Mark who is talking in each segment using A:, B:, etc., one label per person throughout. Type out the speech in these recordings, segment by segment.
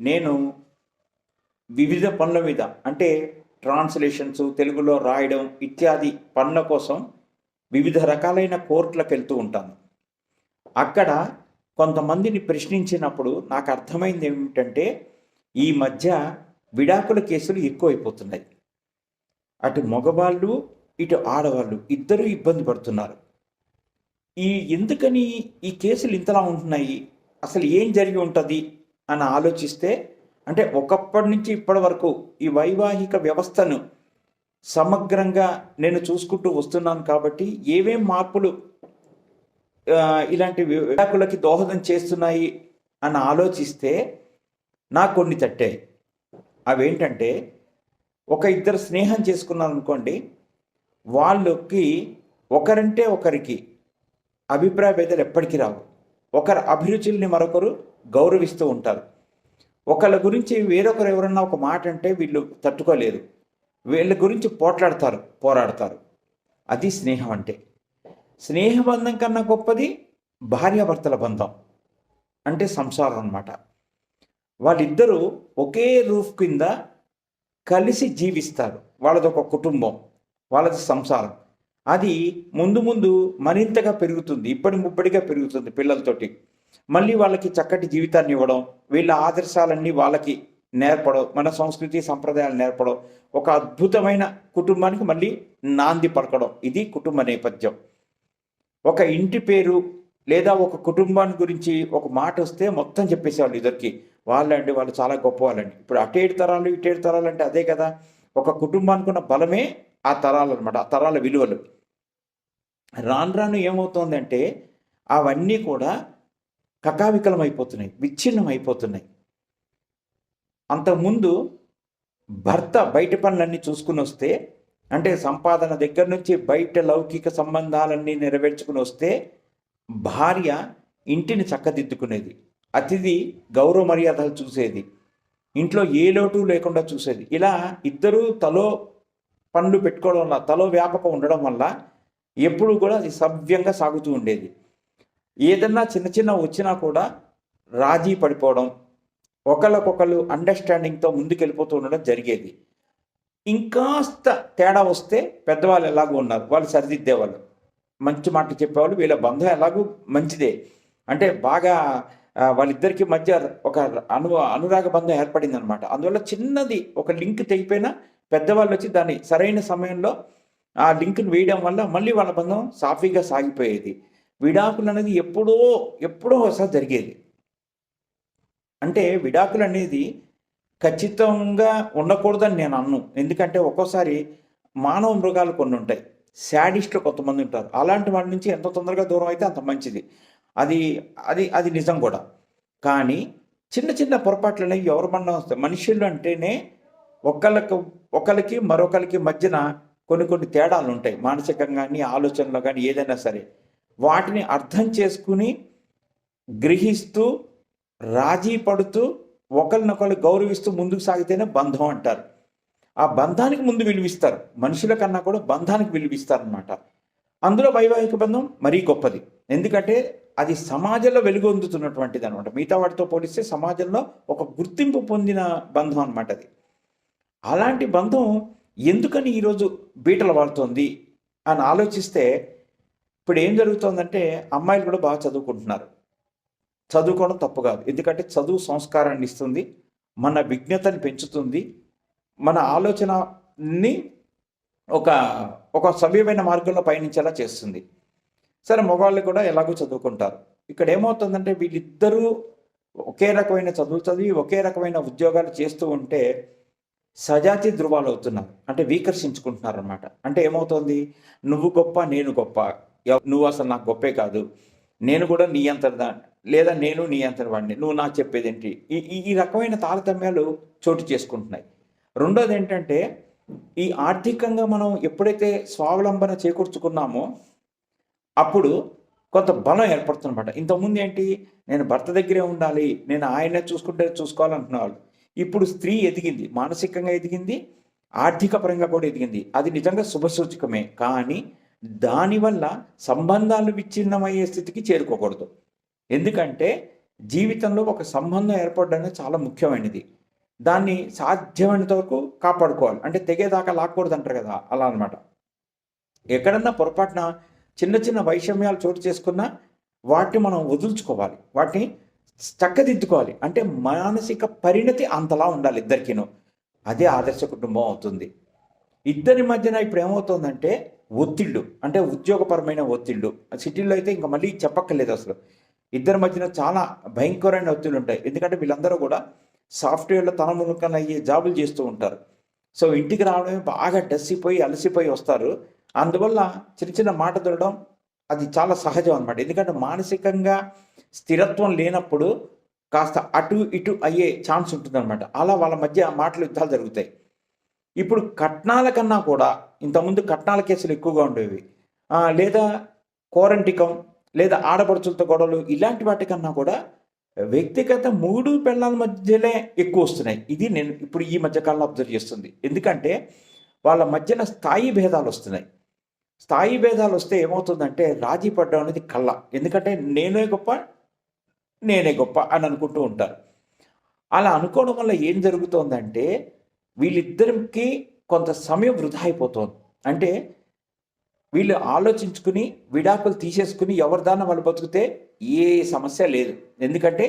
A: నేను వివిధ పనుల మీద అంటే ట్రాన్స్లేషన్స్ తెలుగులో రాయడం ఇత్యాది పనుల కోసం వివిధ రకాలైన కోర్టులకు వెళ్తూ ఉంటాను. అక్కడ కొంతమందిని ప్రశ్నించినప్పుడు నాకు అర్థమైంది ఏమిటంటే ఈ మధ్య విడాకుల కేసులు ఎక్కువైపోతున్నాయి. అటు మగవాళ్ళు ఇటు ఆడవాళ్ళు ఇద్దరూ ఇబ్బంది పడుతున్నారు. ఈ ఎందుకని ఈ కేసులు ఇంతలా ఉంటున్నాయి? అసలు ఏం జరిగి ఉంటుంది? అని ఆలోచిస్తే అంటే ఒకప్పటి నుంచి ఇప్పటి వరకు ఈ వైవాహిక వ్యవస్థను సమగ్రంగా నేను చూసుకుంటూ వస్తున్నాను కాబట్టి ఏవేం మార్పులు ఇలాంటి విడాకులకి దోహదం చేస్తున్నాయి అని ఆలోచిస్తే నాకు కొన్ని తట్టాయి. అవేంటంటే ఒక ఇద్దరు స్నేహం చేసుకున్నారు అనుకోండి వాళ్ళకి ఒకరంటే ఒకరికి అభిప్రాయ భేదాలు ఎప్పటికీ రావు. ఒకరి అభిరుచుల్ని మరొకరు గౌరవిస్తూ ఉంటారు. ఒకళ్ళ గురించి వేరొకరు ఎవరన్నా ఒక మాట అంటే వీళ్ళు తట్టుకోలేరు వీళ్ళ గురించి పోట్లాడతారు పోరాడతారు. అది స్నేహం అంటే. స్నేహబంధం కన్నా గొప్పది భార్యాభర్తల బంధం అంటే సంసారం అన్నమాట. వాళ్ళిద్దరూ ఒకే రూఫ్ కింద కలిసి జీవిస్తారు. వాళ్ళది ఒక కుటుంబం వాళ్ళది సంసారం. అది ముందు ముందు మరింతగా పెరుగుతుంది ఇప్పటి ముప్పటిగా పెరుగుతుంది పిల్లలతోటి. మళ్ళీ వాళ్ళకి చక్కటి జీవితాన్ని ఇవ్వడం వీళ్ళ ఆదర్శాలన్నీ వాళ్ళకి నేర్పడం మన సంస్కృతి సంప్రదాయాలు నేర్పడం ఒక అద్భుతమైన కుటుంబానికి మళ్ళీ నాంది పలకడం. ఇది కుటుంబ నేపథ్యం. ఒక ఇంటి పేరు లేదా ఒక కుటుంబాన్ని గురించి ఒక మాట వస్తే మొత్తం చెప్పేసేవాళ్ళు ఇద్దరికి. వాళ్ళండి వాళ్ళు చాలా గొప్ప వాళ్ళండి ఇప్పుడు అటేడు తరాలు ఇటేడు తరాలు అంటే అదే కదా. ఒక కుటుంబానికి ఉన్న బలమే ఆ తరాలు అనమాట ఆ తరాల విలువలు. రాను రాను ఏమవుతోందంటే అవన్నీ కూడా కకావికలం అయిపోతున్నాయి విచ్ఛిన్నం అయిపోతున్నాయి అంతకుముందు భర్త బయట పనులన్నీ చూసుకుని వస్తే అంటే సంపాదన దగ్గర నుంచి బయట లౌకిక సంబంధాలన్నీ నెరవేర్చుకుని వస్తే భార్య ఇంటిని చక్కదిద్దుకునేది అతిథి గౌరవ మర్యాదలు చూసేది ఇంట్లో ఏ లోటు లేకుండా చూసేది. ఇలా ఇద్దరూ తలో పనులు పెట్టుకోవడం వల్ల తలో వ్యాపకం ఉండడం వల్ల ఎప్పుడు కూడా అది సవ్యంగా సాగుతూ ఉండేది. ఏదన్నా చిన్న చిన్న వచ్చినా కూడా రాజీ పడిపోవడం ఒకళ్ళకొకళ్ళు అండర్స్టాండింగ్తో ముందుకెళ్ళిపోతూ ఉండడం జరిగేది. ఇంకాస్త తేడా వస్తే పెద్దవాళ్ళు ఎలాగో ఉన్నారు. వాళ్ళు సరిదిద్దేవాళ్ళు. మంచి మాట చెప్పేవాళ్ళు. వీళ్ళ బంధం ఎలాగూ మంచిదే. అంటే బాగా వాళ్ళిద్దరికి మధ్య ఒక అను అనురాగ బంధం ఏర్పడింది అనమాట అందువల్ల చిన్నది ఒక లింక్ తెగిపోయినా పెద్దవాళ్ళు వచ్చి దాన్ని సరైన సమయంలో ఆ లింక్ని వేయడం వల్ల మళ్ళీ వాళ్ళ బంధం సాఫీగా సాగిపోయేది. విడాకులు అనేది ఎప్పుడో ఎప్పుడో ఒకసారి జరిగేది. అంటే విడాకులు అనేది ఖచ్చితంగా ఉండకూడదని నేను అన్ను. ఎందుకంటే ఒక్కోసారి మానవ మృగాలు కొన్ని ఉంటాయి. శాడిస్టులు కొంతమంది ఉంటారు. అలాంటి వాటి నుంచి ఎంత తొందరగా దూరం అయితే అంత మంచిది. అది అది అది నిజం కూడా. కానీ చిన్న చిన్న పొరపాట్లు అనేవి ఎవరు మన వస్తాయి. మనుషులు అంటేనే ఒకళ్ళకి ఒకరికి మరొకరికి మధ్యన కొన్ని కొన్ని తేడాలు ఉంటాయి. మానసికంగా కానీ ఆలోచనలో కానీ ఏదైనా సరే. వాటిని అర్థం చేసుకుని గ్రహిస్తూ రాజీ పడుతూ ఒకరినొకరు గౌరవిస్తూ ముందుకు సాగితేనే బంధం అంటారు. ఆ బంధానికి ముందు విలువిస్తారు. మనుషుల కన్నా కూడా బంధానికి విలువిస్తారు అనమాట అందులో వైవాహిక బంధం మరీ గొప్పది. ఎందుకంటే అది సమాజంలో వెలుగొందుతున్నటువంటిది అనమాట మిగతా వాటితో పోలిస్తే సమాజంలో ఒక గుర్తింపు పొందిన బంధం అనమాట అది. అలాంటి బంధం ఎందుకని ఈరోజు బీటలు వాడుతోంది అని ఆలోచిస్తే ఇప్పుడు ఏం జరుగుతోందంటే అమ్మాయిలు కూడా బాగా చదువుకుంటున్నారు. చదువుకోవడం తప్పు కాదు. ఎందుకంటే చదువు సంస్కారాన్ని ఇస్తుంది మన విజ్ఞతని పెంచుతుంది మన ఆలోచనని ఒక ఒక సవ్యమైన మార్గంలో పయనించేలా చేస్తుంది. సరే మగవాళ్ళు కూడా ఎలాగో చదువుకుంటారు. ఇక్కడ ఏమవుతుందంటే వీళ్ళిద్దరూ ఒకే రకమైన చదువులు చదివి ఒకే రకమైన ఉద్యోగాలు చేస్తూ ఉంటే సజాతి ధృవాలు అవుతున్నారు అంటే వీకర్షించుకుంటున్నారు అనమాట అంటే ఏమవుతుంది? నువ్వు గొప్ప నేను గొప్ప నువ్వు అసలు నాకు గొప్పే కాదు. నేను కూడా నీ అంతటిదా లేదా నేను నీ అంతటి వాడిని. నువ్వు నాకు చెప్పేదేంటి? ఈ ఈ- ఈ రకమైన తారతమ్యాలు చోటు చేసుకుంటున్నాయి. రెండోది ఏంటంటే ఈ ఆర్థికంగా మనం ఎప్పుడైతే స్వావలంబన చేకూర్చుకున్నామో అప్పుడు కొంత బలం ఏర్పడుతుందన్నమాట. ఇంతకుముందు ఏంటి? నేను భర్త దగ్గరే ఉండాలి నేను ఆయనే చూసుకుంటే చూసుకోవాలంటున్న ఇప్పుడు స్త్రీ ఎదిగింది మానసికంగా ఎదిగింది ఆర్థిక పరంగా కూడా ఎదిగింది. అది నిజంగా శుభసూచకమే. కానీ దానివల్ల సంబంధాలు విచ్ఛిన్నమయ్యే స్థితికి చేరుకోకూడదు. ఎందుకంటే జీవితంలో ఒక సంబంధం ఏర్పడడం చాలా ముఖ్యమైనది. దాన్ని సాధ్యమైనంత వరకు కాపాడుకోవాలి. అంటే తెగేదాకా లాక్కూడదు అంటారు కదా అలా అనమాట ఎక్కడన్నా పొరపాటున చిన్న చిన్న వైషమ్యాలు చోటు చేసుకున్నా వాటిని మనం వదులుచుకోవాలి. వాటిని చక్కదిద్దుకోవాలి. అంటే మానసిక పరిణతి అంతలా ఉండాలి ఇద్దరికీను. అదే ఆదర్శ కుటుంబం అవుతుంది. ఇద్దరి మధ్యన ఇప్పుడు ఏమవుతుందంటే ఒత్తిళ్ళు అంటే ఉద్యోగపరమైన ఒత్తిళ్ళు. సిటీలో అయితే ఇంకా మళ్ళీ చెప్పక్కర్లేదు అసలు. ఇద్దరి మధ్యన చాలా భయంకరమైన ఒత్తిళ్ళు ఉంటాయి. ఎందుకంటే వీళ్ళందరూ కూడా సాఫ్ట్వేర్లో తనముఖం అయ్యే జాబులు చేస్తూ ఉంటారు. సో ఇంటికి రావడమే బాగా డస్సిపోయి అలసిపోయి వస్తారు. అందువల్ల చిన్న చిన్న మాట దొరకడం అది చాలా సహజం అనమాట ఎందుకంటే మానసికంగా స్థిరత్వం లేనప్పుడు కాస్త అటు ఇటు అయ్యే ఛాన్స్ ఉంటుందన్నమాట. అలా వాళ్ళ మధ్య మాటలు యుద్ధాలు జరుగుతాయి. ఇప్పుడు కట్నాల కన్నా కూడా ఇంతకుముందు కట్నాల కేసులు ఎక్కువగా ఉండేవి. లేదా కోరంటికం లేదా ఆడపడుచులతో గొడవలు ఇలాంటి వాటికన్నా కూడా వ్యక్తిగత మూడు పెళ్ళాల మధ్యనే ఎక్కువ వస్తున్నాయి. ఇది నేను ఇప్పుడు ఈ మధ్య కాలంలో అబ్జర్వ్ చేస్తుంది. ఎందుకంటే వాళ్ళ మధ్యన స్థాయి భేదాలు వస్తున్నాయి. స్థాయి భేదాలు వస్తే ఏమవుతుందంటే రాజీ పడ్డం అనేది కళ్ళ. ఎందుకంటే నేనే గొప్ప నేనే గొప్ప అని అనుకుంటూ ఉంటారు. అలా అనుకోవడం వల్ల ఏం జరుగుతోందంటే వీళ్ళిద్దరికి కొంత సమయం వృధా అయిపోతుంది. అంటే వీళ్ళు ఆలోచించుకుని విడాకులు తీసేసుకుని ఎవరిదాన వాళ్ళు బతికితే ఏ సమస్య లేదు. ఎందుకంటే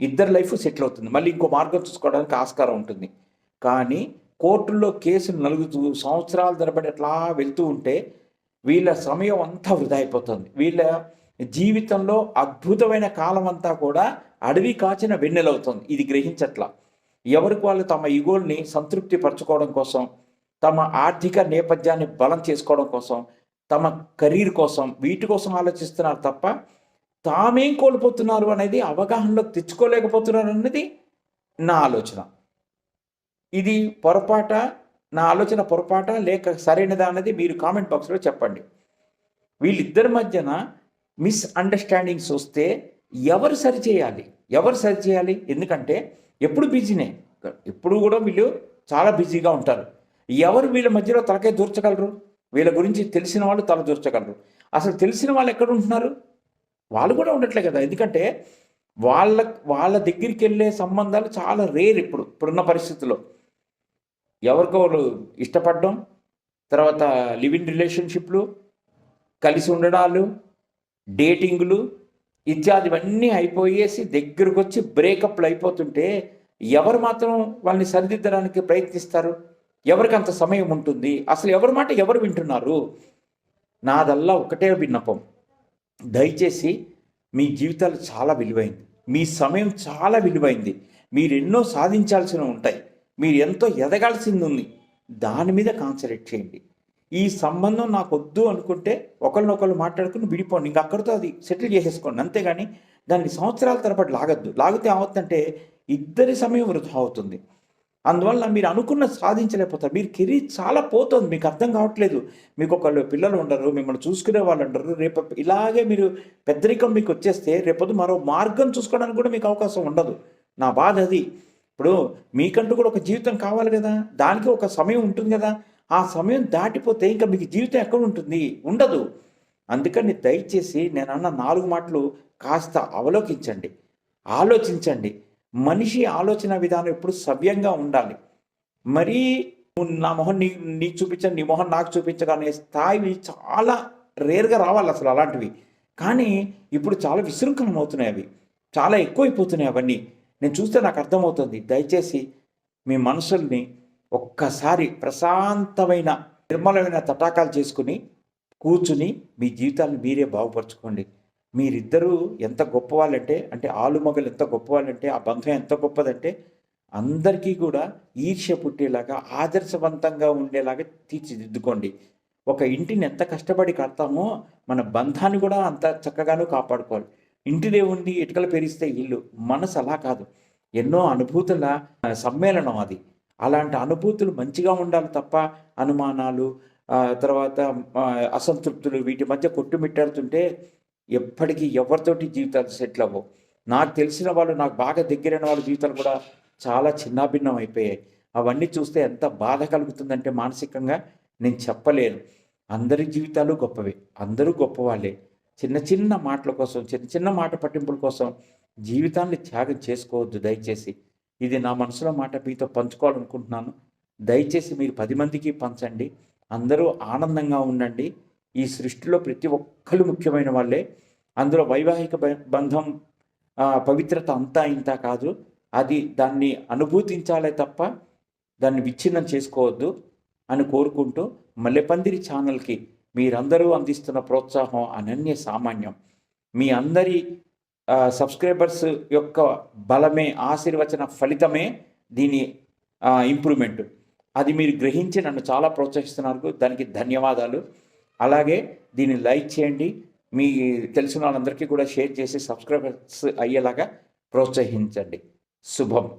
A: ఇద్దరు లైఫ్ సెటిల్ అవుతుంది. మళ్ళీ ఇంకో మార్గం చూసుకోవడానికి ఆస్కారం ఉంటుంది. కానీ కోర్టుల్లో కేసులు నలుగుతూ సంవత్సరాల తరబడి అట్లా వెళ్తూ ఉంటే వీళ్ళ సమయం అంతా వృధా అయిపోతుంది. వీళ్ళ జీవితంలో అద్భుతమైన కాలం అంతా కూడా అడవి కాచిన వెన్నెలవుతుంది. ఇది గ్రహించట్లా. ఎవరికి వాళ్ళు తమ ఈగోల్ని సంతృప్తి పరచుకోవడం కోసం తమ ఆర్థిక నేపథ్యాన్ని బలం చేసుకోవడం కోసం తమ కెరీర్ కోసం వీటి కోసం ఆలోచిస్తున్నారు తప్ప తామేం కోల్పోతున్నారు అనేది అవగాహనలో తెచ్చుకోలేకపోతున్నారు అనేది నా ఆలోచన. ఇది పొరపాట నా ఆలోచన పొరపాట లేక సరైనదా అనేది మీరు కామెంట్ బాక్స్లో చెప్పండి. వీళ్ళిద్దరి మధ్యన మిస్ అండర్స్టాండింగ్స్ వస్తే ఎవరు సరిచేయాలి? ఎవరు సరి చేయాలి ఎందుకంటే ఎప్పుడు బిజీనే. ఎప్పుడు కూడా వీళ్ళు చాలా బిజీగా ఉంటారు. ఎవరు వీళ్ళ మధ్యలో తలకాయ దూర్చగలరు? వీళ్ళ గురించి తెలిసిన వాళ్ళు తల దూర్చగలరు. అసలు తెలిసిన వాళ్ళు ఎక్కడ ఉంటున్నారు? వాళ్ళు కూడా ఉండట్లే కదా. ఎందుకంటే వాళ్ళ వాళ్ళ దగ్గరికి వెళ్ళే సంబంధాలు చాలా రేర్ ఇప్పుడు ఇప్పుడున్న పరిస్థితుల్లో. ఎవరికొకరు ఇష్టపడడం తర్వాత లివ్ ఇన్ రిలేషన్షిప్లు కలిసి ఉండడాలు డేటింగ్లు ఇత్యాదివన్నీ అయిపోయేసి దగ్గరకు వచ్చి బ్రేకప్లు అయిపోతుంటే ఎవరు మాత్రం వాళ్ళని సరిదిద్దడానికి ప్రయత్నిస్తారు? ఎవరికి అంత సమయం ఉంటుంది? అసలు ఎవరి మాట ఎవరు వింటున్నారు? నాదల్లా ఒకటే విన్నపం. దయచేసి మీ జీవితాలు చాలా విలువైంది. మీ సమయం చాలా విలువైంది. మీరు ఎన్నో సాధించాల్సినవి ఉంటాయి. మీరు ఎంతో ఎదగాల్సింది ఉంది దాని మీద కాన్సన్ట్రేట్ చేయండి. ఈ సంబంధం నాకు వద్దు అనుకుంటే ఒకరినొకరు మాట్లాడుకుని విడిపోండి. ఇంకా అక్కడితో అది సెటిల్ చేసేసుకోండి. అంతేగాని దాన్ని సంవత్సరాల తరబడి లాగద్దు. లాగితే ఏమవుతుందంటే ఇద్దరి సమయం వృధా అవుతుంది. అందువల్ల మీరు అనుకున్న సాధించలేకపోతారు. మీరు కెరీర్ చాలా పోతుంది. మీకు అర్థం కావట్లేదు. మీకు ఒకళ్ళు పిల్లలు ఉండరు మిమ్మల్ని చూసుకునే వాళ్ళు ఉండరు. రేపు ఇలాగే మీరు పెద్దరికం మీకు వచ్చేస్తే రేపొద్దు మరో మార్గం చూసుకోవడానికి కూడా మీకు అవకాశం ఉండదు. నా బాధ అది. ఇప్పుడు మీకంటూ కూడా ఒక జీవితం కావాలి కదా. దానికి ఒక సమయం ఉంటుంది కదా. ఆ సమయం దాటిపోతే ఇంకా మీకు జీవితం ఎక్కడ ఉంటుంది? ఉండదు. అందుకని దయచేసి నేను అన్న నాలుగు మాటలు కాస్త అవలోకించండి. ఆలోచించండి. మనిషి ఆలోచన విధానం ఎప్పుడు సవ్యంగా ఉండాలి. మరీ నా మొహం నీ నీకు చూపించను నీ మొహం నాకు చూపించగానే స్థాయి చాలా రేర్గా రావాలి అసలు అలాంటివి. కానీ ఇప్పుడు చాలా విశృంఖలం అవుతున్నాయి అవి. చాలా ఎక్కువైపోతున్నాయి అవన్నీ. నేను చూస్తే నాకు అర్థమవుతుంది. దయచేసి మీ మనసుల్ని ఒక్కసారి ప్రశాంతమైన నిర్మలమైన తటాకాలు చేసుకుని కూర్చుని మీ జీవితాన్ని మీరే బాగుపరచుకోండి. మీరిద్దరూ ఎంత గొప్పవాళ్ళంటే అంటే ఆలుమగలు ఎంత గొప్పవాళ్ళంటే ఆ బంధం ఎంత గొప్పదంటే అందరికీ కూడా ఈర్ష్య పుట్టేలాగా ఆదర్శవంతంగా ఉండేలాగా తీర్చిదిద్దుకోండి. ఒక ఇంటిని ఎంత కష్టపడి కడతామో మన బంధాన్ని కూడా అంత చక్కగాను కాపాడుకోవాలి. ఇంటిదే ఉండి ఇటుకలు పెరిస్తే ఇల్లు మనసు అలా కాదు. ఎన్నో అనుభూతుల సమ్మేళనం అది. అలాంటి అనుభూతులు మంచిగా ఉండాలి తప్ప అనుమానాలు తర్వాత అసంతృప్తులు వీటి మధ్య కొట్టుమిట్టాడుతుంటే ఎప్పటికీ ఎవరితోటి జీవితాలు సెటిల్ అవ్వవు. నాకు తెలిసిన వాళ్ళు నాకు బాగా దగ్గరైన వాళ్ళ జీవితాలు కూడా చాలా చిన్నాభిన్నం అయిపోయాయి. అవన్నీ చూస్తే ఎంత బాధ కలుగుతుందంటే మానసికంగా నేను చెప్పలేను. అందరి జీవితాలు గొప్పవే. అందరూ గొప్పవాళ్ళే. చిన్న చిన్న మాటల కోసం చిన్న చిన్న మాట పట్టింపుల కోసం జీవితాన్ని త్యాగం చేసుకోవద్దు దయచేసి. ఇది నా మనసులో మాట మీతో పంచుకోవాలనుకుంటున్నాను. దయచేసి మీరు పది మందికి పంచండి. అందరూ ఆనందంగా ఉండండి. ఈ సృష్టిలో ప్రతి ఒక్కరు ముఖ్యమైన వాళ్ళే. అందులో వైవాహిక బ- బంధం పవిత్రత అంతా ఇంత కాదు. అది దాన్ని అనుభూతించాలే తప్ప దాన్ని విచ్ఛిన్నం చేసుకోవద్దు అని కోరుకుంటూ మల్లెపందిరి ఛానల్కి మీరందరూ అందిస్తున్న ప్రోత్సాహం అనన్య సామాన్యం. మీ అందరి సబ్స్క్రైబర్స్ యొక్క బలమే ఆశీర్వచన ఫలితమే దీని ఇంప్రూవ్మెంట్. అది మీరు గ్రహించి నన్ను చాలా ప్రోత్సహిస్తున్నారు. దానికి ధన్యవాదాలు. అలాగే దీన్ని లైక్ చేయండి. మీ తెలిసిన వాళ్ళందరికీ కూడా షేర్ చేసి సబ్స్క్రైబర్స్ అయ్యేలాగా ప్రోత్సహించండి. శుభం.